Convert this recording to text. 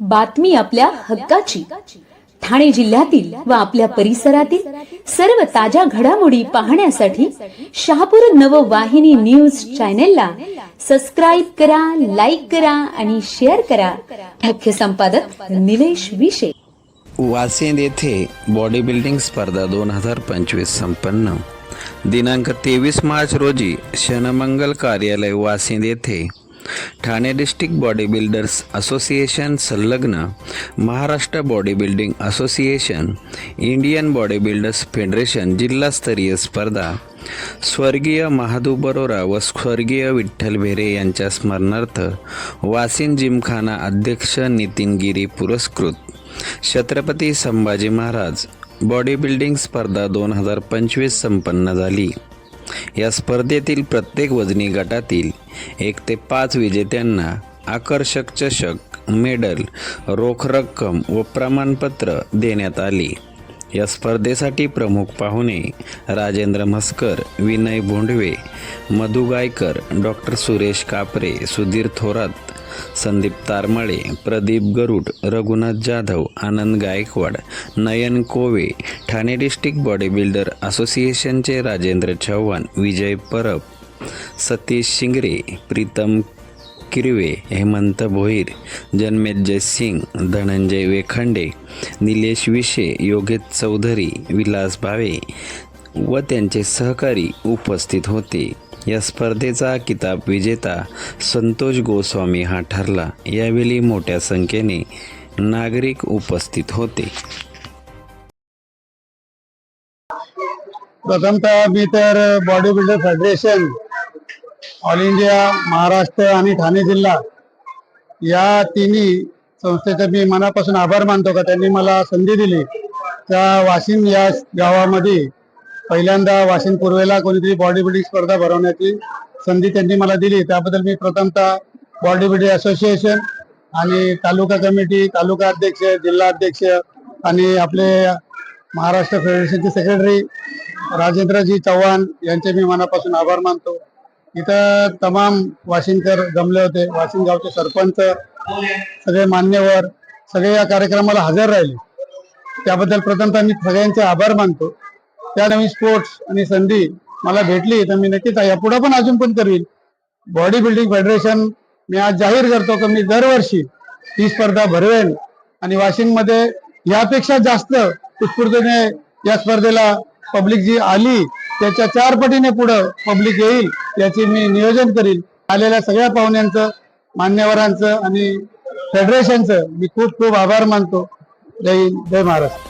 बातमी आपल्या हक्काची. ठाणे जिल्ह्यातील व आपल्या परिसरातील सर्व ताज्या घडामोडी पाहण्यासाठी शहापूर नववाहिनी न्यूज चॅनेलला सबस्क्राईब करा लाईक करा आणि शेअर करा. मुख्य संपादक निलेश विशे. वासेंद येथे बॉडी बिल्डिंग स्पर्धा दोन हजार पंचवीस संपन्न. दिनांक तेवीस मार्च रोजी शनमंगल कार्यालय वासेंद येथे Thane district body builders association संलग्न Maharashtra body building association Indian body builders federation जिल्हास्तरीय स्पर्धा. स्वर्गीय महादू बरोरा व स्वर्गीय विठ्ठल भेरे यांच्या स्मरणार्थ वासिन जिमखाना अध्यक्ष नितीन गिरी पुरस्कृत. छत्रपती संभाजी महाराज बॉडी बिल्डिंग स्पर्धा दोन हजार पंचवीस संपन्न झाली. या स्पर्धेतील प्रत्येक वजनी गटातील एक ते पाच विजेत्यांना आकर्षक चषक मेडल रोख रक्कम व प्रमाणपत्र देण्यात आली. या स्पर्धेसाठी प्रमुख पाहुणे Rajendra Mhaskar Vinay Bhondve Madhu Gaikar doctor Suresh Kapre Sudhir Thorat Sandeep Taramale Pradeep Garud Raghunath Jadhav Anand Gaikwad Nayan Kove Thane district body builder असोसिएशनचे राजेंद्र चव्हाण विजय परब सतीश शिंगरे प्रीतम किरवे हेमंत भोईर जन्मेजय सिंग धनंजय वेखंडे निलेश विशे योगेश चौधरी विलास भावे व त्यांचे सहकारी उपस्थित होते. या स्पर्धेचा किताब विजेता संतोष गोस्वामी हा ठरला. यावेळी मोठ्या संख्येने नागरिक उपस्थित होते. प्रथमतः मी तर body builder federation all India Maharashtra आणि ठाणे जिल्हा या तिन्ही संस्थेचे मी मनापासून आभार मानतो का? त्यांनी मला संधी दिली. त्या वाशिम या गावामध्ये पहिल्यांदा वाशिम पूर्वेला कोणीतरी बॉडी बिल्डिंग स्पर्धा भरवण्याची संधी त्यांनी मला दिली. त्याबद्दल मी प्रथमतः बॉडी बिल्डिंग असोसिएशन आणि तालुका कमिटी तालुका अध्यक्ष जिल्हा अध्यक्ष आणि आपले महाराष्ट्र फेडरेशनचे सेक्रेटरी राजेंद्रजी चव्हाण यांचे मी मनापासून आभार मानतो. इथं तमाम वाशिमकर जमले होते. वाशिम गावचे सरपंच सगळे मान्यवर सगळे या कार्यक्रमाला हजर राहिले. त्याबद्दल प्रथमतः मी सगळ्यांचे आभार मानतो. त्या नवीन स्पोर्ट्स आणि संधी मला भेटली तर मी नक्कीच यापुढे पण अजून पण करील बॉडी बिल्डिंग फेडरेशन मी आज जाहीर करतो की मी दरवर्षी ही स्पर्धा भरवेन आणि वाशिममध्ये यापेक्षा जास्त उत्स्फूर्तने या स्पर्धेला पब्लिक जी आली त्याच्या चार पटीने पुढं पब्लिक येईल याची मी नियोजन करील आलेल्या सगळ्या पाहुण्यांचं मान्यवरांचं आणि फेडरेशनचं मी खूप खूप आभार मानतो. जय हिंद जय महाराष्ट्र.